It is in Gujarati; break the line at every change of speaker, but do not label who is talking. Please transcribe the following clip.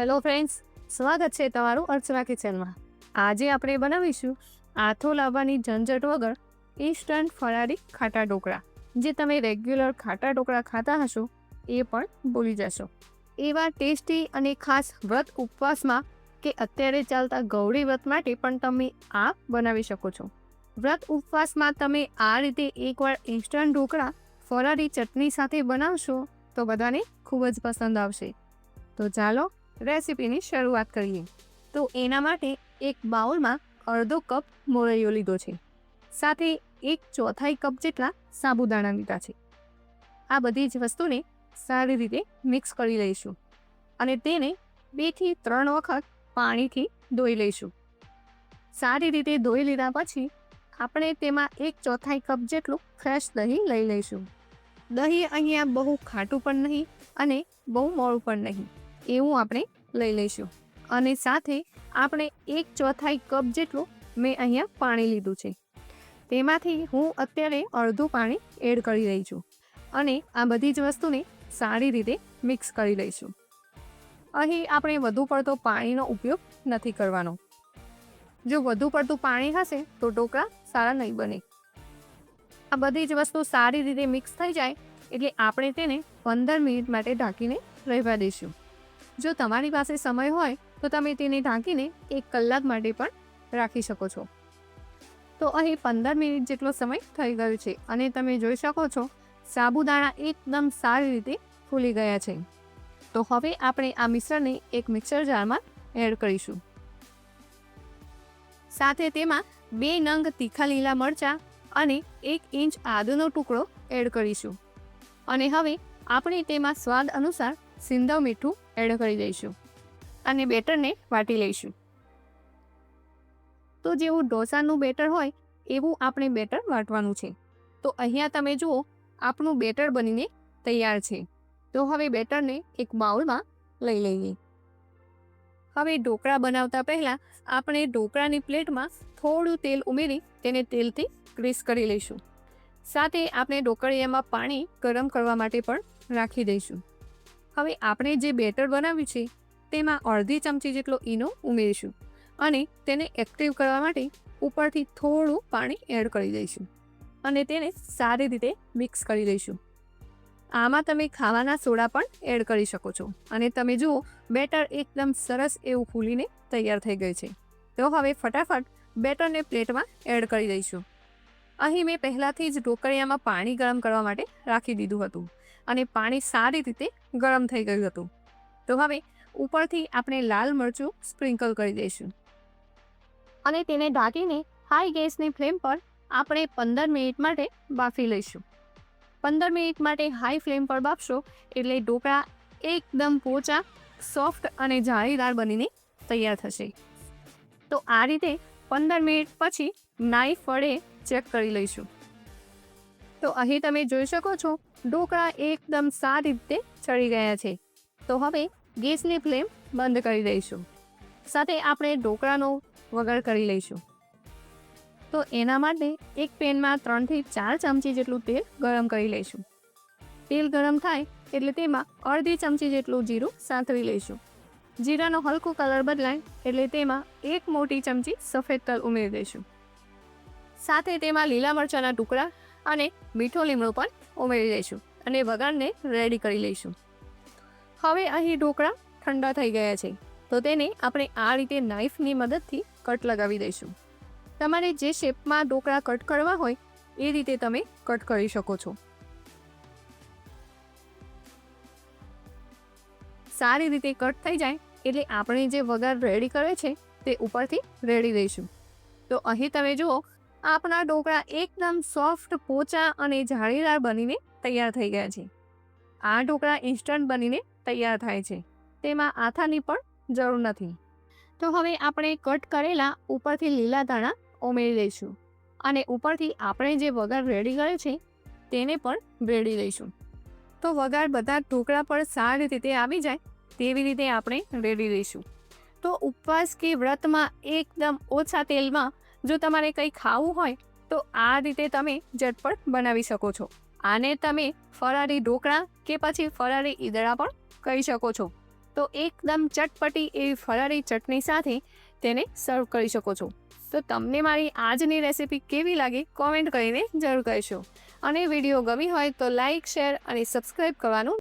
હેલો ફ્રેન્ડ્સ સ્વાગત છે તમારું અર્ચના કિચનમાં. આજે આપણે બનાવીશું આથો લાવવાની ઝંઝટ વગર ઇન્સ્ટન્ટ ફરારી ખાટા ઢોકળા. જે તમે રેગ્યુલર ખાટા ઢોકળા ખાતા હશો, એ પણ ભૂલી જશો. એવા ટેસ્ટી અને ખાસ વ્રત ઉપવાસમાં કે અત્યારે ચાલતા ગૌરી વ્રત માટે પણ તમે આ બનાવી શકો છો. વ્રત ઉપવાસમાં તમે આ રીતે એકવાર ઇન્સ્ટન્ટ ઢોકળા ફરારી ચટણી સાથે બનાવશો, તો બધાને ખૂબ જ પસંદ આવશે. તો ચાલો રેસીપીની શરૂઆત કરીએ. તો એના માટે એક બાઉલમાં અડધો કપ મોરૈયો લીધો છે. સાથે એક ચોથાઈ કપ જેટલા સાબુદાણા લીધા છે. આ બધી જ વસ્તુને સારી રીતે મિક્સ કરી લઈશું અને તેને બેથી ત્રણ વખત પાણીથી ધોઈ લઈશું. સારી રીતે ધોઈ લીધા પછી આપણે તેમાં એક ચોથાઈ કપ જેટલું ફ્રેશ દહીં લઈ લઈશું. દહીં અહીંયા બહુ ખાટું પણ નહીં અને બહુ મોડું પણ નહીં. એવું આપણે લઈ લઈશું. અને સાથે આપણે એક ચોથાઈ કપ જેટલું મેં અહીંયા પાણી લીધું છે. તેમાંથી હું અત્યારે અડધું પાણી એડ કરી રહી છું અને આ બધી જ વસ્તુને સારી રીતે મિક્સ કરી લઈશું. અહીં આપણે વધુ પડતો પાણીનો ઉપયોગ નથી કરવાનો. જો વધુ પડતું પાણી હશે તો ઢોકળા સારા નહીં બને. આ બધી જ વસ્તુ સારી રીતે મિક્સ થઈ જાય એટલે આપણે તેને પંદર મિનિટ માટે ઢાંકીને રહેવા દઈશું. જો તમારી પાસે સમય હોય, તો તમે તેને ઢાંકીને એક કલાક માટે પણ રાખી શકો છો. તો અહીં પંદર મિનિટ જેટલો સમય થઈ ગયો છે અને તમે જોઈ શકો છો, સાબુદાણા એકદમ સારી રીતે ફૂલી ગયા છે. તો હવે આપણે આ મિશ્રણને એક મિક્સર જારમાં એડ કરીશું. સાથે તેમાં બે નંગ તીખા લીલા મરચાં અને એક ઇંચ આદુનો ટુકડો એડ કરીશું. અને હવે આપણે તેમાં સ્વાદ અનુસાર સિંધવ મીઠું એડ કરી દઈશું અને બેટરને વાટી લઈશું. તો જેવું ઢોસાનું બેટર હોય, એવું આપણે બેટર વાટવાનું છે. તો અહીંયા તમે જુઓ, આપણું બેટર બનીને તૈયાર છે. તો હવે બેટરને એક બાઉલમાં લઈ લઈએ. હવે ઢોકળા બનાવતા પહેલાં આપણે ઢોકળાની પ્લેટમાં થોડું તેલ ઉમેરી તેને તેલથી ગ્રીસ કરી લઈશું. સાથે આપણે ઢોકળિયામાં પાણી ગરમ કરવા માટે પણ રાખી દઈશું. હવે આપણે જે બેટર બનાવ્યું છે, તેમાં અડધી ચમચી જેટલો ઈનો ઉમેરીશું અને તેને એક્ટિવ કરવા માટે ઉપરથી થોડું પાણી એડ કરી દઈશું અને તેને સારી રીતે મિક્સ કરી દઈશું. આમાં તમે ખાવાના સોડા પણ એડ કરી શકો છો અને તમે જુઓ, બેટર એકદમ સરસ એવું ફૂલીને તૈયાર થઈ ગયું છે. તો હવે ફટાફટ બેટરને પ્લેટમાં એડ કરી દઈશું. અહીં મેં પહેલાંથી જ ઢોકળિયામાં પાણી ગરમ કરવા માટે રાખી દીધું હતું. અને પાણી સારી રીતે ગરમ થઈ ગયું હતું. તો હવે ઉપરથી આપણે લાલ મરચું સ્પ્રિંકલ કરી દઈશું. અને તેને ઢાંકીને હાઈ ગેસની ફ્લેમ પર આપણે પંદર મિનિટ માટે બાફી લઈશું. પંદર મિનિટ માટે હાઈ ફ્લેમ પર બાફશો એટલે ઢોકળા એકદમ પોચા સોફ્ટ અને જાળીદાર બનીને તૈયાર થશે. તો આ રીતે પંદર મિનિટ પછી નાઈફ વડે ચેક કરી લઈશું. તો અહીં તમે જોઈ શકો છો, ઢોકળા એકદમ સારી રીતે ચડી ગયા છે. તો હવે ગેસની ફ્લેમ બંધ કરી દઈશું. સાથે આપણે ઢોકળાનો વગર કરી લઈશું. તો એના માટે એક પેનમાં ત્રણથી ચાર ચમચી જેટલું તેલ ગરમ કરી લઈશું. તેલ ગરમ થાય એટલે તેમાં અડધી ચમચી જેટલું જીરું સાંતળી લઈશું. જીરાનો હલકો કલર બદલાય એટલે તેમાં એક મોટી ચમચી સફેદ તલ ઉમેરી દઈશું. સાથે તેમાં લીલા મરચાંના ટુકડા અને મીઠો લીમડો પણ ઉમેરી દઈશું અને વઘારને રેડી કરી લઈશું. હવે અહીં ઢોકળા ઠંડા થઈ ગયા છે, તો તેને આપણે આ રીતે નાઈફની મદદથી કટ લગાવી દઈશું. તમારે જે શેપમાં ઢોકળા કટ કરવા હોય, એ રીતે તમે કટ કરી શકો છો. સારી રીતે કટ થઈ જાય એટલે આપણે જે વઘાર રેડી કરે છે, તે ઉપરથી રેડી દઈશું. તો અહીં તમે જુઓ આપણા ઢોકળા એકદમ સોફ્ટ પોચા અને જાળીદાર બનીને તૈયાર થઈ ગયા છે. આ ઢોકળા ઇન્સ્ટન્ટ બનીને તૈયાર થાય છે. તેમાં આથાની પણ જરૂર નથી. તો હવે આપણે કટ કરેલા ઉપરથી લીલા દાણા ઉમેરી દઈશું અને ઉપરથી આપણે જે વઘાર રેડી કર્યો છે તેને પણ રેડી લઈશું. તો વઘાર બધા ઢોકળા પર સારી રીતે આવી જાય તેવી રીતે આપણે રેડી લઈશું. તો ઉપવાસ કે વ્રતમાં એકદમ ઓછા તેલમાં જો તમારે કંઈ ખાવું હોય, તો આ રીતે તમે ઝટપટ બનાવી શકો છો. આને તમે ફરારી ઢોકળા કે પછી ફરારી ઈદડા પણ કહી શકો છો. તો એકદમ ચટપટી એવી ફરારી ચટણી સાથે તેને સર્વ કરી શકો છો. તો તમને મારી આજની રેસિપી કેવી લાગી કોમેન્ટ કરીને જરૂર કહેશો. અને વીડિયો ગમી હોય તો લાઇક શેર અને સબસ્ક્રાઈબ કરવાનું